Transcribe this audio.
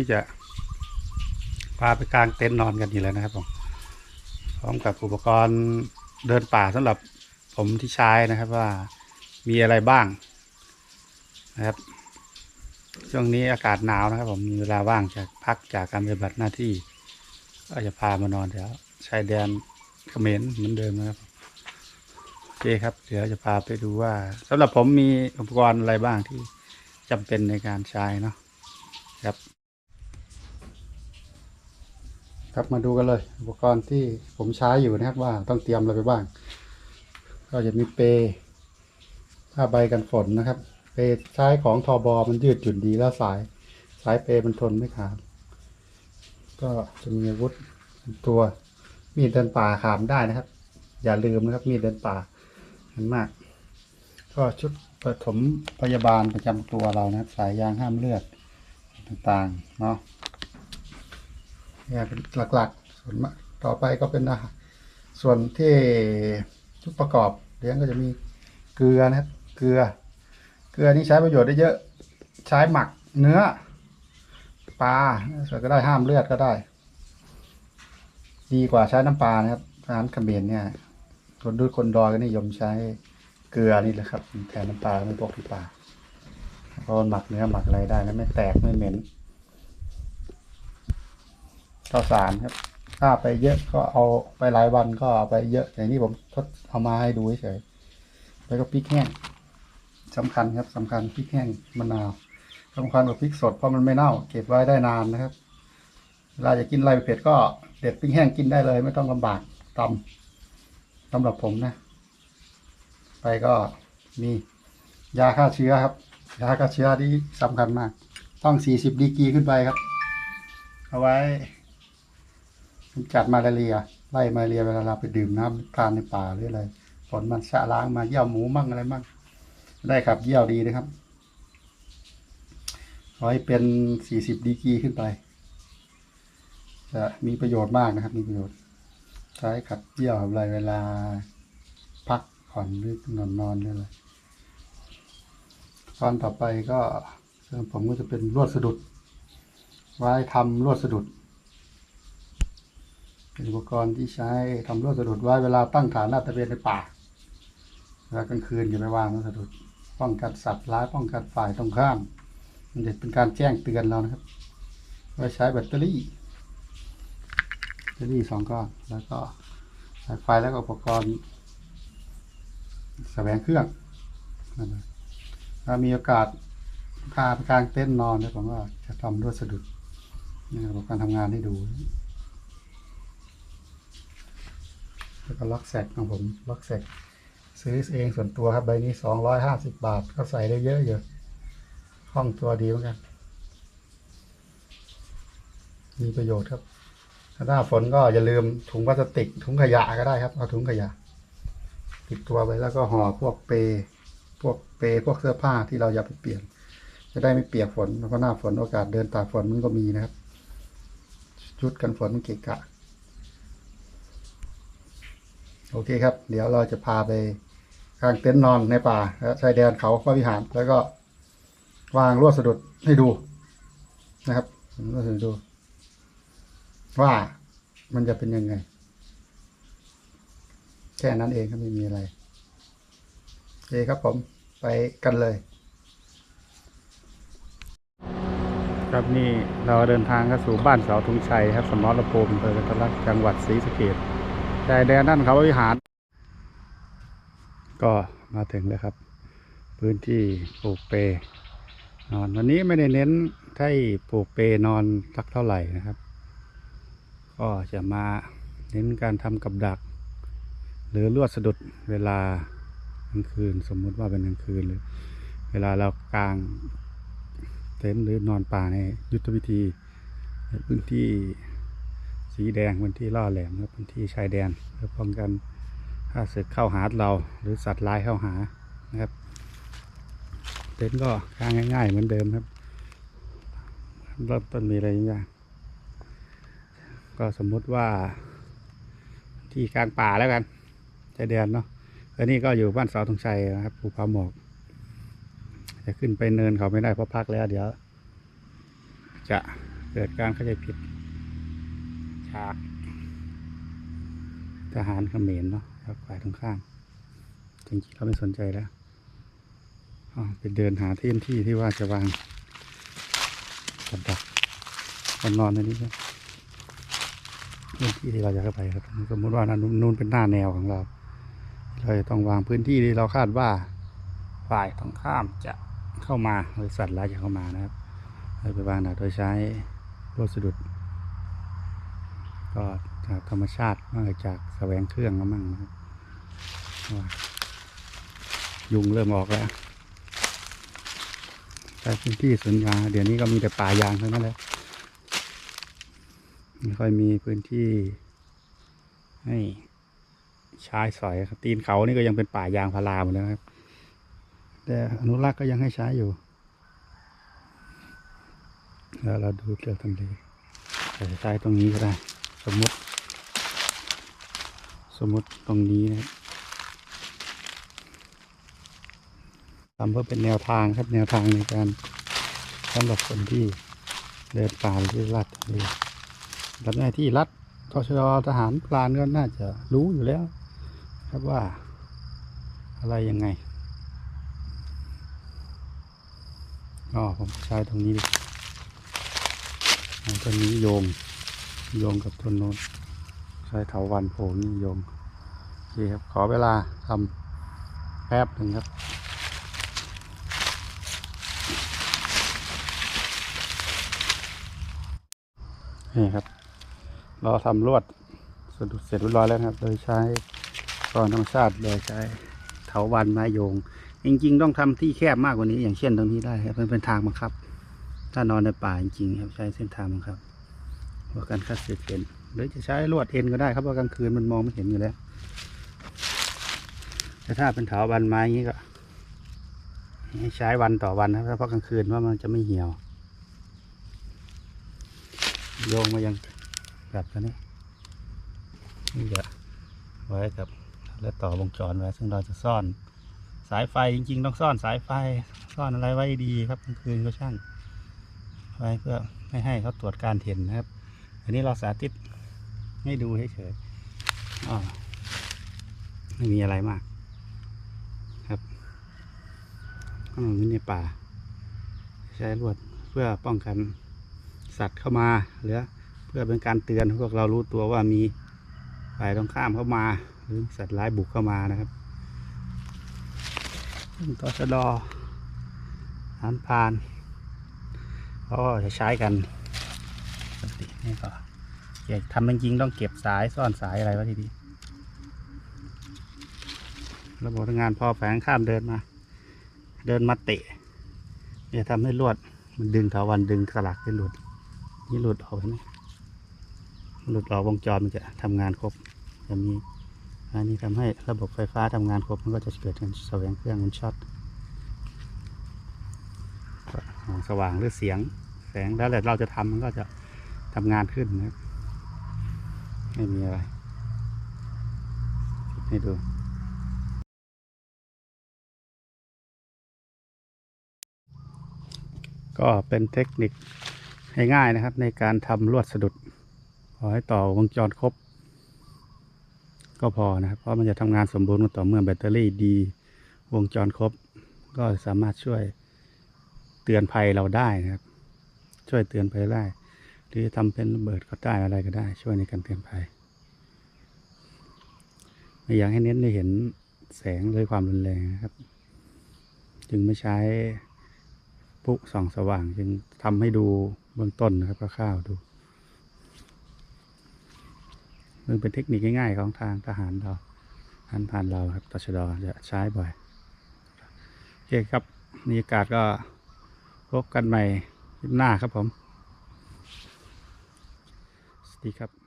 นี้จะพาไปกางเต็นท์นอนกันอยู่แล้วนะครับผมพร้อมกับอุปกรณ์เดินป่าสำหรับผมที่ใช้นะครับว่ามีอะไรบ้างนะครับ ช่วงนี้อากาศหนาวนะครับ ผมมีเวลาว่างจากพักจากการปฏิบัติหน้าที่ ก็จะพามานอนแถวชายแดนเขมรเหมือนเดิมนะครับโอเคครับ เดี๋ยวจะพาไปดูว่าสำหรับผมมีอุปกรณ์อะไรบ้างที่จำเป็นในการใช้เนาะครับ ครับมาดูกันเลย อุปกรณ์ที่ผมใช้อยู่นะครับว่าต้องเตรียมอะไรไปบ้าง ก็จะมีเปย์ผ้าใบกันฝนนะครับ เปย์ใช้ของทอบอมันยืดหยุ่นดีแล้วสาย สายเปย์มันทนไม่ขาดก็จะมีอาวุธตัวมีดเดินป่าขามได้นะครับ อย่าลืมนะครับมีดเดินป่าเห็นมาก ก็ชุดปฐมพยาบาลประจำตัวเรานะครับ สายยางห้ามเลือดต่างๆเนาะ เนี่ยเป็นหลักๆ ส่วนต่อไปก็เป็นอาหารส่วนที่ชุดประกอบเลี้ยงก็จะมีเกลือนะครับ เกลือ เกลือนี่ใช้ประโยชน์ได้เยอะ ใช้หมักเนื้อ ปลาส่วนก็ได้ห้ามเลือดก็ได้ ดีกว่าใช้น้ำปลานะครับอาหารเขมรเนี่ยคนดูคนดอยก็นิยมใช้เกลือนี่แหละครับแทนน้ำปลาไม่พวกที่ปลาเพราะมันหมักเนื้อหมักอะไรได้แล้วไม่แตกไม่เหม็น ข้าวสารครับ ถ้าไปเยอะก็เอาไปหลายวันก็เอาไปเยอะอย่างนี้ผมทดเอามาให้ดูเฉยแล้วก็พริกแห้งสำคัญครับสำคัญพริกแห้งมะนาวสำคัญกว่าพริกสดเพราะมันไม่เน่า เก็บไว้ได้นานนะครับเวลาจะกินอะไรเผ็ดก็เด็ดพริกแห้งกินได้เลย ไม่ต้องลำบากตำสำหรับผมนะ ไปก็มียาฆ่าเชื้อครับยาฆ่าเชื้อที่สำคัญมาก ต้อง 40 ดีกีขึ้นไปครับ เอาไว้ กำจัดมาลาเรีย ไล่มาลาเรียเวลาเราไปดื่มน้ำทานในป่าหรืออะไรฝนมันชะล้างมาเยี่ยวหมูมั่งอะไรมั่งได้ครับเยี่ยวดีนะครับไว้เป็น40ดีกีขึ้นไป จะมีประโยชน์มากนะครับ มีประโยชน์ ใช้ขับเยี่ยวอะไรเวลาพักผ่อนหรือนอนนอนอะไรตอนต่อไปก็ผมก็จะเป็นลวดสะดุด ไว้ทำลวดสะดุด อุปกรณ์ที่ใช้ทำลวดสะดุดไว้เวลาตั้งฐานลาดตระเวนในป่าเวลากลางคืนอย่าไปวางลวสะดุดป้องกันสัตว์ร้ายป้องกันฝ่ายตรงข้าม มันจะเป็นการแจ้งเตือนเรานะครับไว้ใช้แบตเตอรี่แบตเตอรี่สองก้อนแล้วก็สายไฟแล้วก็อุปกรณ์แสวงเครื่องถ้ามีโอกาสพาไปกลางเต้นนอนเนี่ยผมว่าจะทำด้วยสะดุดนี่ระบบการทำงานให้ดู แล้วก็ล็อกแซกของผมล็อกแซกซื้อเองส่วนตัวครับใบนี้สองร้อยห้าสิบบาทก็ใส่ได้เยอะอยู่คล่องตัวดีเหมือนกัน มีประโยชน์ครับ ถ้าหน้าฝนก็อย่าลืมถุงพลาสติก ถุงขยะก็ได้ครับ เอาถุงขยะ ติดตัวไปแล้วก็ห่อพวกเปย์พวกเปย์พวกเสื้อผ้าที่เราอย่าไปเปลี่ยน จะได้ไม่เปียกฝนแล้วก็หน้าฝนโอกาสเดินตากฝนมันก็มีนะครับ ชุดกันฝนมันเกะกะ โอเคครับ เดี๋ยวเราจะพาไปกางเต็นท์นอนในป่าชายแดนเขาพระวิหาร แล้วก็วางลวดสะดุดให้ดูนะครับลวดสะดุดดู ว่ามันจะเป็นยังไง แค่นั้นเองก็ไม่มีอะไรโอเคครับผมไปกันเลย ครับนี่เราเดินทางเข้าสู่บ้านเสาธงชัยครับสมรภูมิอำเภอกันทลักจังหวัดศรีสะเกษ ชายแดนด้านเขาวิหาร ก็มาถึงแล้วครับ พื้นที่ปลูกเปนอนวันนี้ไม่ได้เน้นให้ปลูกเปนอนสักเท่าไหร่นะครับ ก็จะมาเน้นการทำกับดัก หรือลวดสะดุดเวลากลางคืนสมมุติว่าเป็นกลางคืนหรือเวลาเรากางเต็นท์หรือนอนป่าในยุทธวิธีในพื้นที่ สีแดงพื้นที่ล่อแหลมและพื้นที่ชายแดนเพื่อป้องกันถ้าศึกเข้าหาเราหรือสัตว์ร้ายเข้าหานะครับเต็นท์ก็กางง่าย ๆ เหมือนเดิมครับเริ่มต้นมีอะไรย่างก็สมมุติว่า ที่กลางป่าแล้วกันชายแดนเนาะแล้วนี่ก็อยู่บ้านเสาธงชัยนะครับภูผาหมอก จะขึ้นไปเนินเขาไม่ได้เพราะพักแล้วเดี๋ยว จะเกิดการเข้าใจผิดา ทหารเขมรเนาะจากฝ่ายตรงข้ามจริงๆเราไม่สนใจแล้วอ๋อไปเดินหาที่ที่ที่ว่าจะวางกับดักกันนอนในนี้นะพื้นที่ที่เราจะเข้าไปครับ สมมติว่านั้นนู่นเป็นหน้าแนวของเรา เราจะต้องวางพื้นที่ที่เราคาดว่าฝ่ายตรงข้ามจะเข้ามาบริษัทร้ายจะเข้ามานะครับเราไปวางดักโดยใช้ลวดสะดุด ก็จากธรรมชาติมาจากแสวงเครื่องก็มั่งนะครับวายุงเริ่มออกแล้วใช้พื้นที่สวนยางเดี๋ยวนี้ก็มีแต่ป่ายางเท่านั้นแหละไม่ค่อยมีพื้นที่ ให้ใช้สอยตีนเขานี่ก็ยังเป็นป่ายางพาราหมดแล้วครับ แต่อนุรักษ์ก็ยังให้ใช้อยู่แล้วเราดูเรื่องทำเลอาจจะใช้ตรงนี้ก็ได้ สมมติ สมมติตรงนี้นะทำเพื่อเป็นแนวทางครับแนวทางในการสำหรับคนที่เดินป่าหรือลัดทะเลรับหน้าที่รัดทชดทหารพลานก็น่าจะรู้อยู่แล้ว ครับว่าอะไรยังไงอ๋อผมใช้ตรงนี้ดิเอาต้นนี้โยง โยงกับต้นโน้นใช้เถาวันโผล่นี่โยงโอเคครับขอเวลาทำแป๊บหนึ่งครับนี่ครับ เราทำลวดสะดุดเสร็จเรียบร้อยแล้วครับ โดยใช้กรธรรมชาติโดยใช้เถาวันไม้โยง จริง ๆ ต้องทำที่แคบมากกว่านี้ อย่างเช่นตรงนี้ได้ครับมันเป็นทางบังคับ ถ้านอนในป่าจริงๆครับใช้เส้นทางบังคับ ว่าการคัดเศษเอ็นหรือจะใช้ลวดเอ็นก็ได้ครับเพรากลางคืนมันมองไม่เห็นอยู่แล้วแต่ถ้าเป็นเถาวันไม้อย่างนี้ก็ใช้วันต่อวันนะครับเพราะกลางคืนว่ามันจะไม่เหี่ยวโยงมายังแบบนี้นี่จะไว้กับและต่อวงจรไว้ซึ่งเราจะซ่อนสายไฟจริง ๆ ต้องซ่อนสายไฟซ่อนอะไรไว้ดีครับกลางคืนก็ช่าง ไว้เพื่อไม่ให้เขาตรวจการเห็นนะครับ อันนี้เราสาธิตให้ดูเฉยๆอ๋อไม่มีอะไรมาก ครับข้างนี้ในป่า ใช้ลวดเพื่อป้องกันสัตว์เข้ามาหรือเพื่อเป็นการเตือนพวกเรารู้ตัวว่ามีฝ่ายตรงข้ามเข้ามา หรือสัตว์ร้ายบุกเข้ามานะครับซึ่งตชดหันพานเขาก็จะใช้กัน นี่ก็อยากทำจริงๆต้องเก็บสายซ่อนสายอะไรว้ดีๆระบบงานพอแฝงข้ามเดินมา เดินมาเตะจะทำให้ลวด มันดึงถาวันดึงสลักให้หลุด นี่หลุดออกไหมหลุดออกวงจรมันจะทำงานครบจะมีอันนี้ทำให้ระบบไฟฟ้าทำงานครบมันก็จะเกิดการแสวงเครื่องมันช็อตแสงสว่างหรือเสียงแสงแล้วแต่เราจะทำมันก็จะ ทำงานขึ้นนะครับไม่มีอะไรให้ดูก็เป็นเทคนิคง่ายๆนะครับ ในการทำลวดสะดุดขอให้ต่อวงจรครบ ก็พอนะครับ เพราะมันจะทำงานสมบูรณ์ต่อเมื่อแบตเตอรี่ดีวงจรครบ ก็สามารถช่วยเตือนภัยเราได้นะครับ ช่วยเตือนภัยได้ หรือทำเป็นระเบิดก็ได้อะไรก็ได้ ช่วยในการเตือนภัยไม่อยากให้เน้นในเห็นแสงหรือความรุนแรงนะครับ จึงไม่ใช้ปุ๊ส่องสว่าง จึงทำให้ดูเบื้องต้นนะครับคร่าวๆดูมันเป็นเทคนิคง่ายๆของทางทหารเราทหารผ่านเราครับตชดจะใช้บ่อยโอเคครับบรรยากาศก็พบกันใหม่คลิปหน้าครับผม ดีครับ